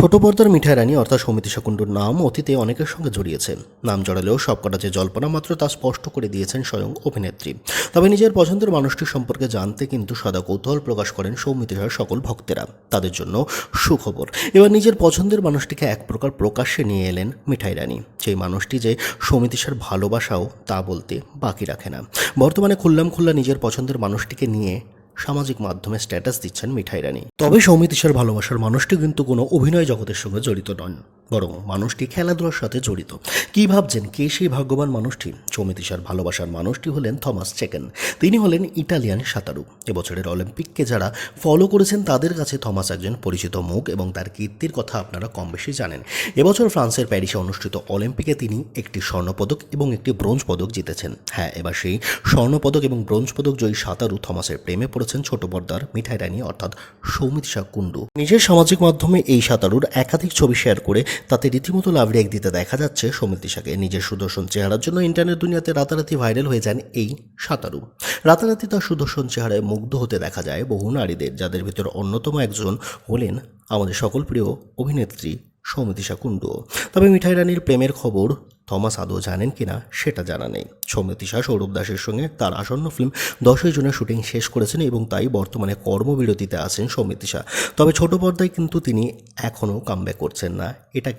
ছোট পর্দার মিঠাই রানী অর্থাৎ সমিতি কুণ্ডুর নাম অতীতে অনেকের সঙ্গে জড়িয়েছে নাম জড়ালেও সবকটা যে জল্পনা মাত্র তা স্পষ্ট করে দিয়েছেন স্বয়ং অভিনেত্রী। তবে নিজের পছন্দের মানুষটি সম্পর্কে জানতে কিন্তু সদা কৌতূহল প্রকাশ করেন সৌমিতিশার সকল ভক্তেরা। তাদের জন্য সুখবর। এবার নিজের পছন্দের মানুষটিকে এক প্রকার প্রকাশ্যে নিয়ে এলেন মিঠাই রানী। সেই মানুষটি যে সৌমিতিশার ভালোবাসাও তা বলতে বাকি রাখে না। বর্তমানে খুল্লাম খুল্লা নিজের পছন্দের মানুষটিকে নিয়ে সামাজিক মাধ্যমে স্ট্যাটাস দিচ্ছেন মিঠাই রানী। তবে সৌমিতিশার ভালোবাসার মানুষটি কিন্তু কোনো অভিনয় জগতের সঙ্গে জড়িত নন। বরং মানুষটি খেলাধুলার সাথে জড়িত। কী ভাবছেন? কে সেই ভাগ্যবান মানুষটি? সৌমিতিশার ভালোবাসার মানুষটি হলেন থমাস চেকেন। তিনি হলেন ইটালিয়ান সাঁতারু। এবছরের অলিম্পিককে যারা ফলো করেছেন, তাদের কাছে থমাস একজন পরিচিত মুখ এবং তার কীর্তির কথা আপনারা কম বেশি জানেন। এবছর ফ্রান্সের প্যারিসে অনুষ্ঠিত অলিম্পিকে তিনি একটি স্বর্ণপদক এবং একটি ব্রোঞ্জ পদক জিতেছেন। হ্যাঁ এবার সেই স্বর্ণপদক এবং ব্রোঞ্জ পদক জয়ী সাঁতারু থমাসের প্রেমে পড়েছেন ছোট পর্দার মিঠাই রানী অর্থাৎ সৌমিতিশা কুণ্ডু। নিজের সামাজিক মাধ্যমে এই সাঁতারুর একাধিক ছবি শেয়ার করে তাতে রীতিমতো লাভ রেক দিতে দেখা যাচ্ছে সৌমিতিশাকে নিজের সুদর্শন চেহারার জন্য ইন্টারনেট দুনিয়াতে রাতারাতি ভাইরাল হয়ে যান এই সাঁতারু। রাতারাতি তার সুদর্শন চেহারায় মুগ্ধ হতে দেখা যায় বহু নারীদের, যাদের ভিতর অন্যতম একজন হলেন আমাদের সকল প্রিয় অভিনেত্রী সৌমিতিশা কুণ্ডু। তবে মিঠাই রানীর প্রেমের খবর থমাস আদৌ জানেন কি না সেটা জানা নেই। সৌমিতিশা সৌরভ দাসের সঙ্গে তার আসন্ন ফিল্ম দশই জুনের শুটিং শেষ করেছেন এবং তাই বর্তমানে কর্মবিরতিতে আছেন সৌমিতিশা তবে ছোট পর্দায় কিন্তু তিনি এখনও কামব্যাক করছেন না। এটা